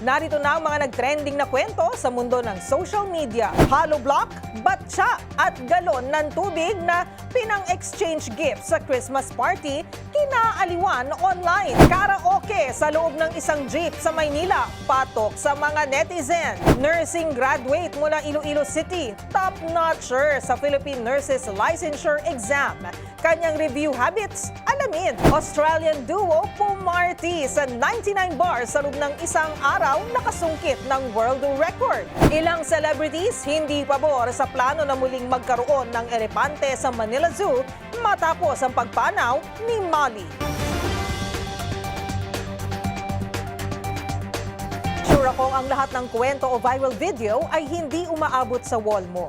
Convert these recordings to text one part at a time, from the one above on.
Narito na ang mga nagtrending na kwento sa mundo ng social media. Hollow block, batsa at galon ng tubig na pinang-exchange gifts sa Christmas party kinaaliwan online. Karaoke sa loob ng isang jeep sa Maynila, patok sa mga netizen. Nursing graduate mula Iloilo City, top-notcher sa Philippine Nurses Licensure Exam. Kanyang review habits, alamin. Australian duo pumarty sa 99 bars sa loob ng isang araw nakasungkit ng world record. Ilang celebrities hindi pabor sa plano na muling magkaroon ng elepante sa Manila Zoo matapos ang pagpanaw ni Molly. Sure akong ang lahat ng kwento o viral video ay hindi umaabot sa wall mo.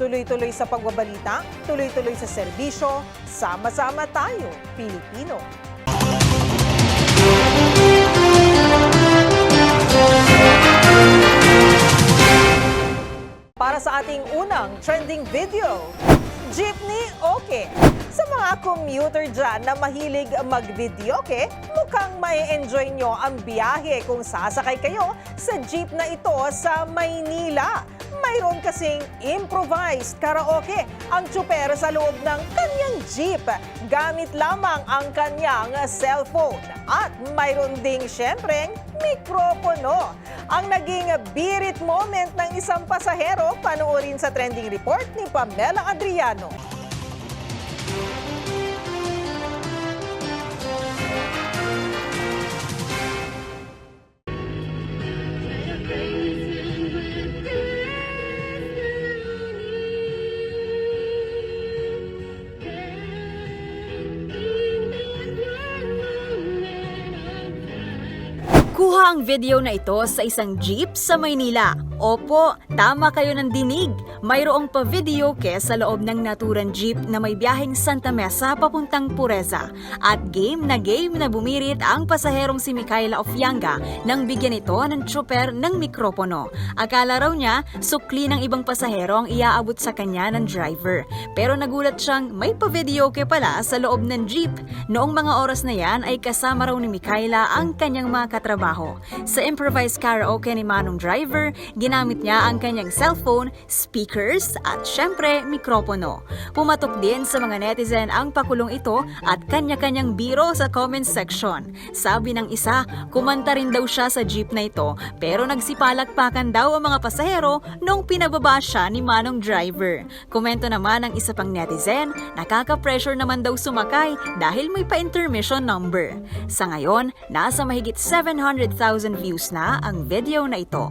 Tuloy-tuloy sa pagbabalita, tuloy-tuloy sa serbisyo, sama-sama tayo, Pilipino. Para sa ating unang trending video, Jeepney okay. Sa mga commuter dyan na mahilig mag-videoke, mukhang may enjoy nyo ang biyahe kung sasakay kayo sa jeep na ito sa Maynila. Mayroon kasing improvised karaoke ang tsuper sa loob ng kanyang jeep. Gamit lamang ang kanyang cellphone. At mayroon ding syempreng mikropono. Ang naging birit moment ng isang pasahero, panoorin sa trending report ni Pamela Adriano. Ang video na ito sa isang jeep sa Maynila. Opo, tama kayo ng dinig. Mayroong pa-video sa loob ng naturang jeep na may biyaheng Santa Mesa papuntang Pureza. At game na game na bumirit ang pasaherong si Mikaela Ofyanga nang bigyan ito ng tsuper ng mikropono. Akala raw niya, sukli ng ibang pasahero ang iaabot sa kanya ng driver. Pero nagulat siyang may pa-video pala sa loob ng jeep. Noong mga oras na yan ay kasama raw ni Mikaela ang kanyang mga katrabaho. Sa improvised karaoke ni Manong Driver, ginamit niya ang kanyang cellphone, speakers at syempre mikropono. Pumatok din sa mga netizen ang pakulong ito at kanya-kanyang biro sa comment section. Sabi ng isa, kumanta rin daw siya sa jeep na ito pero nagsipalakpakan daw ang mga pasahero nung pinababa siya ni Manong Driver. Komento naman ng isa pang netizen, nakaka-pressure naman daw sumakay dahil may pa-intermission number. Sa ngayon, nasa mahigit 700,000 views na ang video na ito.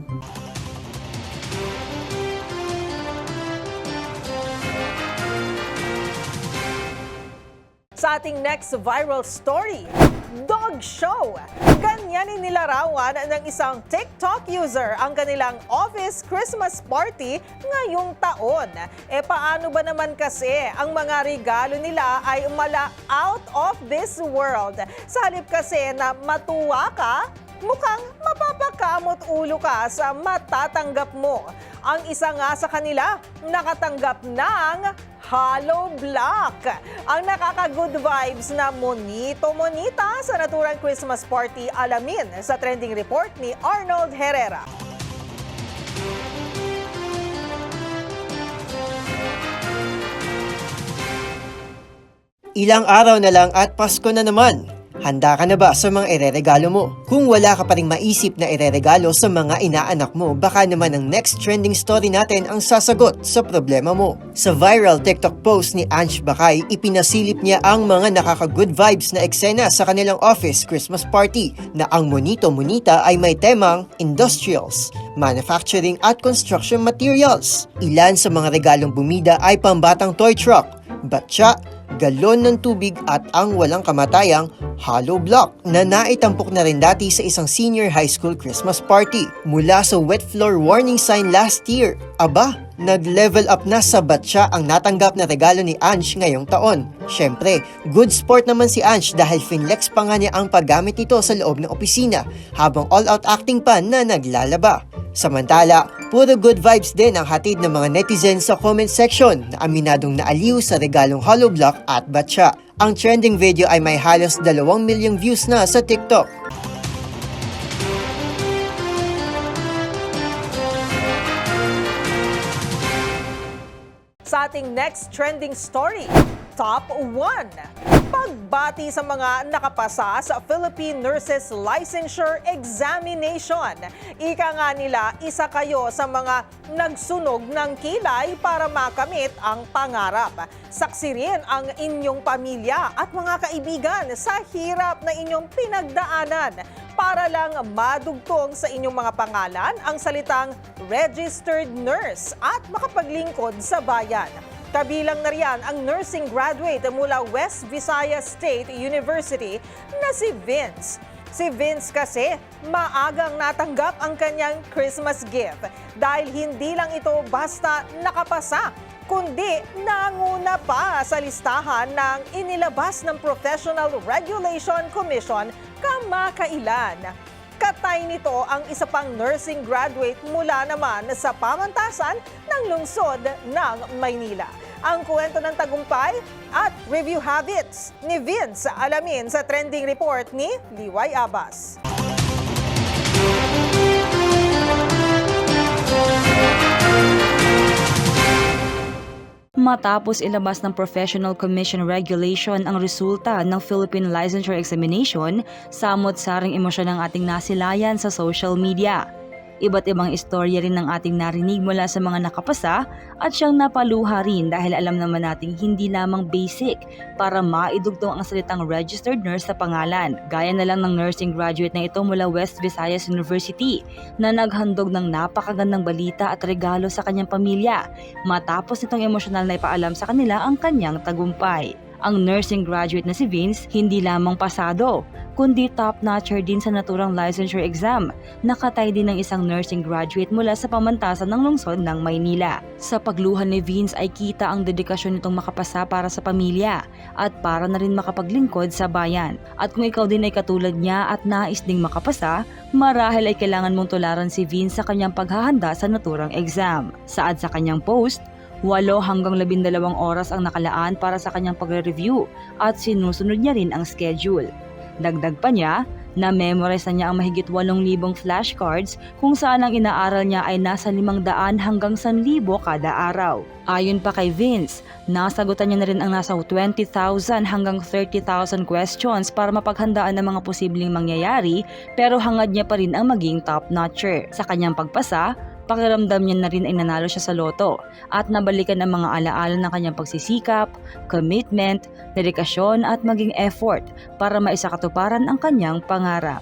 Sa ating next viral story, dog show. Ganyanin nilarawan ng isang TikTok user ang kanilang office Christmas party ngayong taon. E paano ba naman kasi ang mga regalo nila ay mala out of this world? Sa halip kasi na matuwa ka, mukhang mapapakamot ulo ka sa matatanggap mo. Ang isa nga sa kanila, nakatanggap ng Hollow Block. Ang nakaka-good vibes na monito-monita sa naturang Christmas party alamin sa trending report ni Arnold Herrera. Ilang araw na lang at Pasko na naman. Handa ka na ba sa mga ireregalo mo? Kung wala ka pa ring maisip na ireregalo sa mga inaanak mo, baka naman ang next trending story natin ang sasagot sa problema mo. Sa viral TikTok post ni Ange Bakay, ipinasilip niya ang mga nakaka-good vibes na eksena sa kanilang office Christmas party na ang Monito Monita ay may temang industrials, manufacturing at construction materials. Ilan sa mga regalong bumida ay pambatang toy truck, batya, galon ng tubig at ang walang kamatayang hollow block na naitampok na rin dati sa isang senior high school Christmas party mula sa wet floor warning sign last year. Aba, nag-level up na sa batya ang natanggap na regalo ni Ange ngayong taon. Siyempre, good sport naman si Ange dahil finlex pa nga niya ang paggamit nito sa loob ng opisina habang all-out acting pa na naglalaba. Samantala, puro good vibes din ang hatid ng mga netizens sa comment section na aminadong naaliw sa regalong hollow block at batya. Ang trending video ay may halos 2 milyong views na sa TikTok. Sa ating next trending story, Top 1. Pagbati sa mga nakapasa sa Philippine Nurses Licensure Examination. Ika nga nila, isa kayo sa mga nagsunog ng kilay para makamit ang pangarap. Saksi rin ang inyong pamilya at mga kaibigan sa hirap na inyong pinagdaanan para lang madugtong sa inyong mga pangalan ang salitang registered nurse at makapaglingkod sa bayan. Kabilang na riyan ang nursing graduate mula West Visayas State University na si Vince. Si Vince kasi maagang natanggap ang kanyang Christmas gift dahil hindi lang ito basta nakapasa kundi nanguna pa sa listahan ng inilabas ng Professional Regulation Commission kamakailan. Katay nito ang isa pang nursing graduate mula naman sa pamantasan ng lungsod ng Maynila. Ang kwento ng tagumpay at review habits ni Vince alamin sa trending report ni Liway Abbas. Matapos ilabas ng Professional Commission Regulation ang resulta ng Philippine Licensure Examination, samot-saring emosyon ang ating nasilayan sa social media. Iba't ibang istorya rin ng ating narinig mula sa mga nakapasa at siyang napaluha rin dahil alam naman nating hindi lamang basic para maidugtong ang salitang registered nurse sa pangalan. Gaya na lang ng nursing graduate na ito mula West Visayas University na naghandog ng napakagandang balita at regalo sa kanyang pamilya matapos nitong emosyonal na ipaalam sa kanila ang kanyang tagumpay. Ang nursing graduate na si Vince hindi lamang pasado, kundi top-notcher din sa naturang licensure exam. Nakatay din ng isang nursing graduate mula sa pamantasan ng lungsod ng Maynila. Sa pagluha ni Vince ay kita ang dedikasyon nitong makapasa para sa pamilya at para na rin makapaglingkod sa bayan. At kung ikaw din ay katulad niya at nais ding makapasa, marahil ay kailangan mong tularan si Vince sa kanyang paghahanda sa naturang exam. Saad sa kanyang post, Walo hanggang labindalawang oras ang nakalaan para sa kanyang pagre-review at sinusunod niya rin ang schedule. Dagdag pa niya, na-memorize na niya ang mahigit 8,000 flashcards kung saan ang inaaral niya ay nasa 500 hanggang 1,000 kada araw. Ayon pa kay Vince, nasagutan niya na rin ang nasa 20,000 hanggang 30,000 questions para mapaghandaan ng mga posibleng mangyayari pero hangad niya pa rin ang maging top-notcher. Sa kanyang pagpasa, pakiramdam niya na rin ay nanalo siya sa loto at nabalikan ang mga alaala ng kanyang pagsisikap, commitment, dedikasyon at maging effort para maisakatuparan ang kanyang pangarap.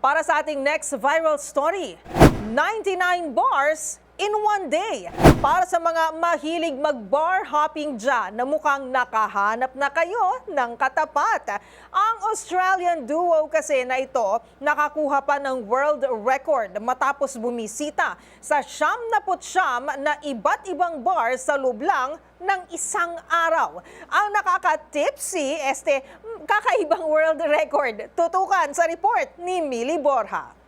Para sa ating next viral story, 99 bars in one day. Para sa mga mahilig mag-bar hopping dyan na mukhang nakahanap na kayo ng katapat. Ang Australian duo kasi na ito nakakuha pa ng world record matapos bumisita sa siyam na putsyam na iba't ibang bar sa loob lang ng isang araw. Ang nakaka-tipsy, este, kakaibang world record. Tutukan sa report ni Millie Borja.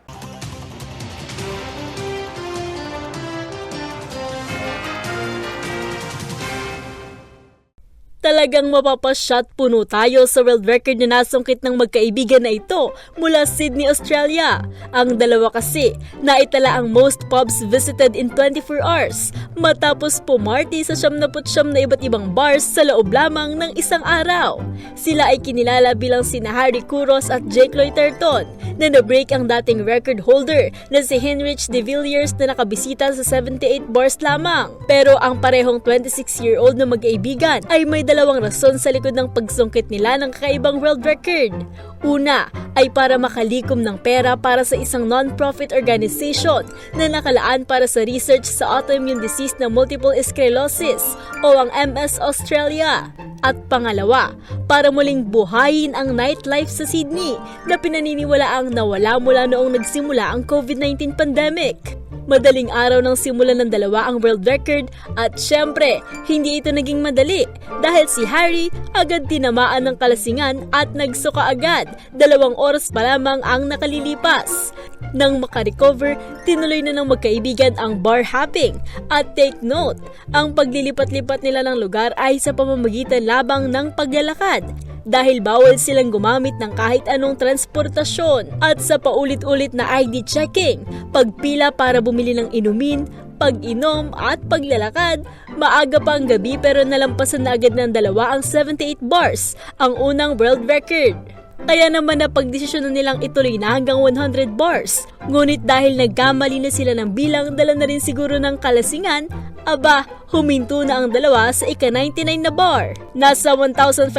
Talagang mapapashot puno tayo sa world record na nasungkit ng magkaibigan na ito mula Sydney, Australia. Ang dalawa kasi naitala ang most pubs visited in 24 hours matapos pumarty sa 79 na iba't ibang bars sa loob lamang ng isang araw. Sila ay kinilala bilang sina Harry Kuros at Jake Lloyd Terton na na-break ang dating record holder na si Heinrich de Villiers na nakabisita sa 78 bars lamang. Pero ang parehong 26-year-old na mag-aibigan ay may dalawang rason sa likod ng pagsungkit nila ng kakaibang world record. Una ay para makalikom ng pera para sa isang non-profit organization na nakalaan para sa research sa autoimmune disease na multiple sclerosis o ang MS Australia. At pangalawa, para muling buhayin ang nightlife sa Sydney na pinaniniwalaang nawala mula noong nagsimula ang COVID-19 pandemic. Madaling araw ng simula ng dalawa ang world record at syempre, hindi ito naging madali dahil si Harry agad tinamaan ng kalasingan at nagsuka agad. Dalawang oras pa lamang ang nakalilipas. Nang makarecover, tinuloy na ng magkaibigan ang bar hopping. At take note, ang paglilipat-lipat nila ng lugar ay sa pamamagitan labang ng paglalakad dahil bawal silang gumamit ng kahit anong transportasyon at sa paulit-ulit na ID checking, pagpila para bumili ng inumin, pag-inom at paglalakad. Maaga pa ang gabi pero nalampasan na agad ng dalawa ang 78 bars, ang unang world record. Kaya naman na pagdesisyon na nilang ituloy na hanggang 100 bars. Ngunit dahil nagkamali na sila ng bilang, dala na rin siguro ng kalasingan, aba, huminto na ang dalawa sa ika-99 na bar. Nasa 1,500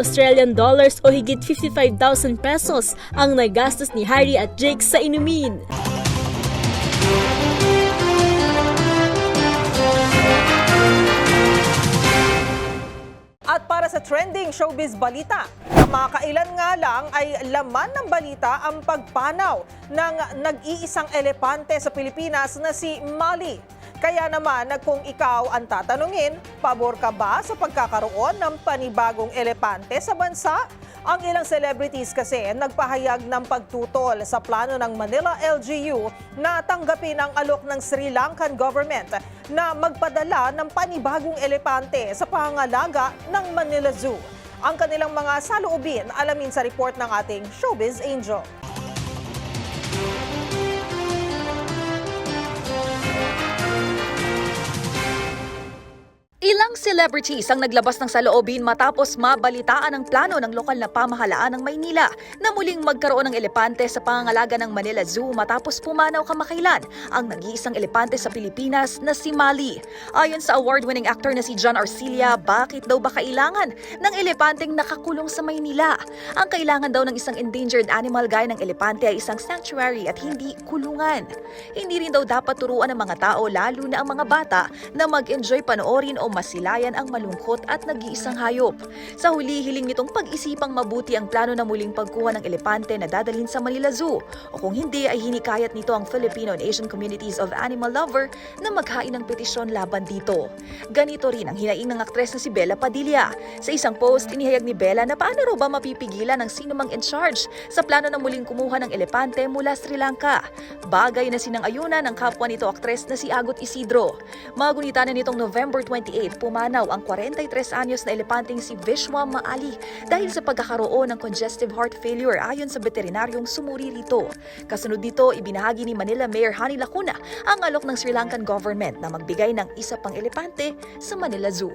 Australian dollars o higit 55,000 pesos ang nagastos ni Harry at Jake sa inumin. At para sa trending showbiz balita, kamakailan nga lang ay laman ng balita ang pagpanaw ng nag-iisang elepante sa Pilipinas na si Mali. Kaya naman, kung ikaw ang tatanungin, pabor ka ba sa pagkakaroon ng panibagong elepante sa bansa? Ang ilang celebrities kasi nagpahayag ng pagtutol sa plano ng Manila LGU na tanggapin ang alok ng Sri Lankan government na magpadala ng panibagong elepante sa pangalaga ng Manila Zoo. Ang kanilang mga saloobin alamin sa report ng ating Showbiz Angel. Celebrities ang naglabas ng saloobin matapos mabalitaan ang plano ng lokal na pamahalaan ng Maynila na muling magkaroon ng elepante sa pangangalaga ng Manila Zoo matapos pumanaw kamakailan ang nag-iisang elepante sa Pilipinas na si Mali. Ayon sa award-winning actor na si John Arcilia, bakit daw ba kailangan ng elepanteng nakakulong sa Maynila? Ang kailangan daw ng isang endangered animal gaya ng elepante ay isang sanctuary at hindi kulungan. Hindi rin daw dapat turuan ng mga tao lalo na ang mga bata na mag-enjoy panoorin o masilayan ang malungkot at nag-iisang hayop. Sa huli, hiling nitong pag-isipang mabuti ang plano na muling pagkuha ng elepante na dadalhin sa Manila Zoo. O kung hindi, ay hinikayat nito ang Filipino and Asian communities of animal lover na maghain ng petisyon laban dito. Ganito rin ang hinaing ng aktres na si Bella Padilla. Sa isang post, inihayag ni Bella na paano raw ba mapipigilan ng sino mang in charge sa plano na muling kumuha ng elepante mula Sri Lanka. Bagay na sinang-ayunan ng kapwa nito aktres na si Agot Isidro. Magunita na nitong November 28, pumanaw ang 43 anyos na elepanteng si Vishwa Maali dahil sa pagkakaroon ng congestive heart failure ayon sa veterinaryong sumuri rito. Kasunod dito, ibinahagi ni Manila Mayor Hani Lacuna ang alok ng Sri Lankan government na magbigay ng isa pang elepante sa Manila Zoo.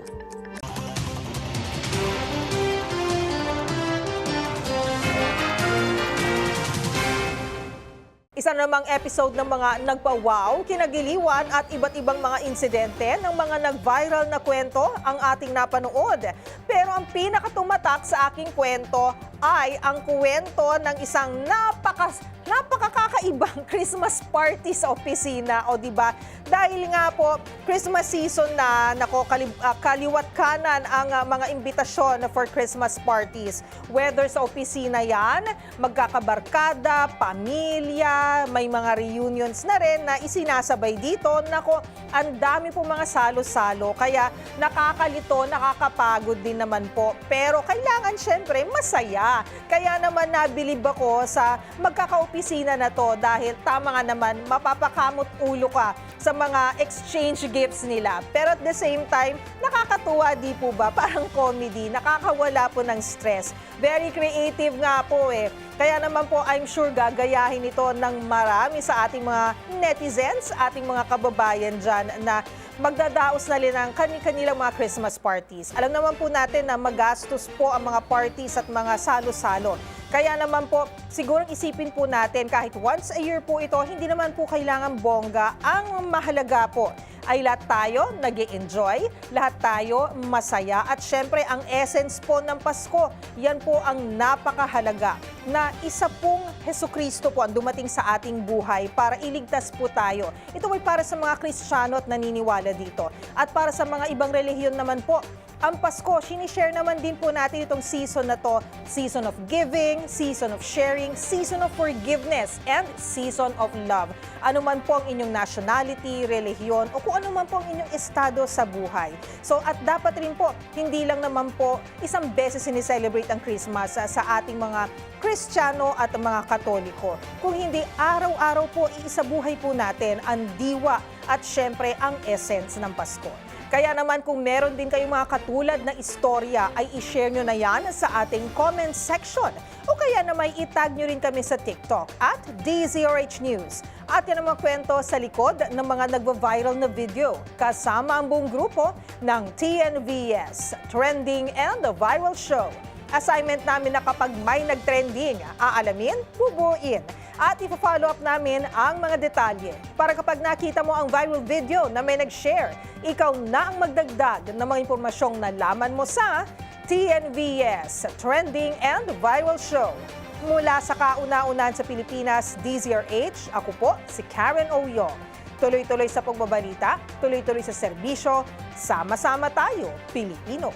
Isa namang episode ng mga nagpa-wow, kinagiliwan at iba't ibang mga insidente ng mga nag-viral na kwento ang ating napanood. Pero ang pinakatumatak sa aking kwento ay ang kwento ng isang napaka napakakakaibang Christmas party sa opisina o di ba? Dahil nga po Christmas season na nako kalib- ah, kaliwat kanan ang ah, mga imbitasyon for Christmas parties. Whether sa opisina 'yan, magkakabarkada, pamilya, may mga reunions na rin na isinasabay dito. Nako, ang dami po mga salo-salo kaya nakakalito, nakakapagod din naman po. Pero kailangan syempre masaya. Kaya naman nabilib ako sa magkakaopisina na to dahil tama nga naman mapapakamot ulo ka sa mga exchange gifts nila. Pero at the same time, nakakatuwa di po ba? Parang comedy, nakakawala po ng stress. Very creative nga po eh. Kaya naman po, I'm sure gagayahin ito ng marami sa ating mga netizens, ating mga kababayan dyan na magdadaos na rin ng kanilang mga Christmas parties. Alam naman po natin na magastos po ang mga parties at mga salo-salo. Kaya naman po, siguro isipin po natin kahit once a year po ito, hindi naman po kailangan bongga. Ang mahalaga po ay lahat tayo nag enjoy lahat tayo masaya at syempre ang essence po ng Pasko, yan po ang napakahalaga na isa pong Heso Kristo po ang dumating sa ating buhay para iligtas po tayo. Ito ay para sa mga Kristiyano at naniniwala dito. At para sa mga ibang relihiyon naman po, ang Pasko, sinishare naman din po natin itong season na to, season of giving, season of sharing, season of forgiveness, and season of love. Ano man po ang inyong nationality, relihiyon, o kung ano man po ang inyong estado sa buhay. So at dapat rin po, hindi lang naman po isang beses sinicelebrate ang Christmas ah, sa ating mga Kristiyano at mga Katoliko. Kung hindi araw-araw po iisabuhay po natin ang diwa at syempre ang essence ng Pasko. Kaya naman kung meron din kayong mga katulad na istorya ay i-share nyo na yan sa ating comment section. O kaya na may itag nyo rin kami sa TikTok at DZRH News. At yan ang mga kwento sa likod ng mga nagva-viral na video kasama ang buong grupo ng TNVS, Trending and the Viral Show. Assignment namin na kapag may nag-trending, aalamin, bubuin. At ipo-follow up namin ang mga detalye para kapag nakita mo ang viral video na may nag-share, ikaw na ang magdagdag ng mga impormasyong nalaman mo sa TNVS, Trending and Viral Show. Mula sa kauna-unahan sa Pilipinas, DZRH, ako po si Karen Oyong. Tuloy-tuloy sa pagbabalita, tuloy-tuloy sa serbisyo, sama-sama tayo, Pilipino.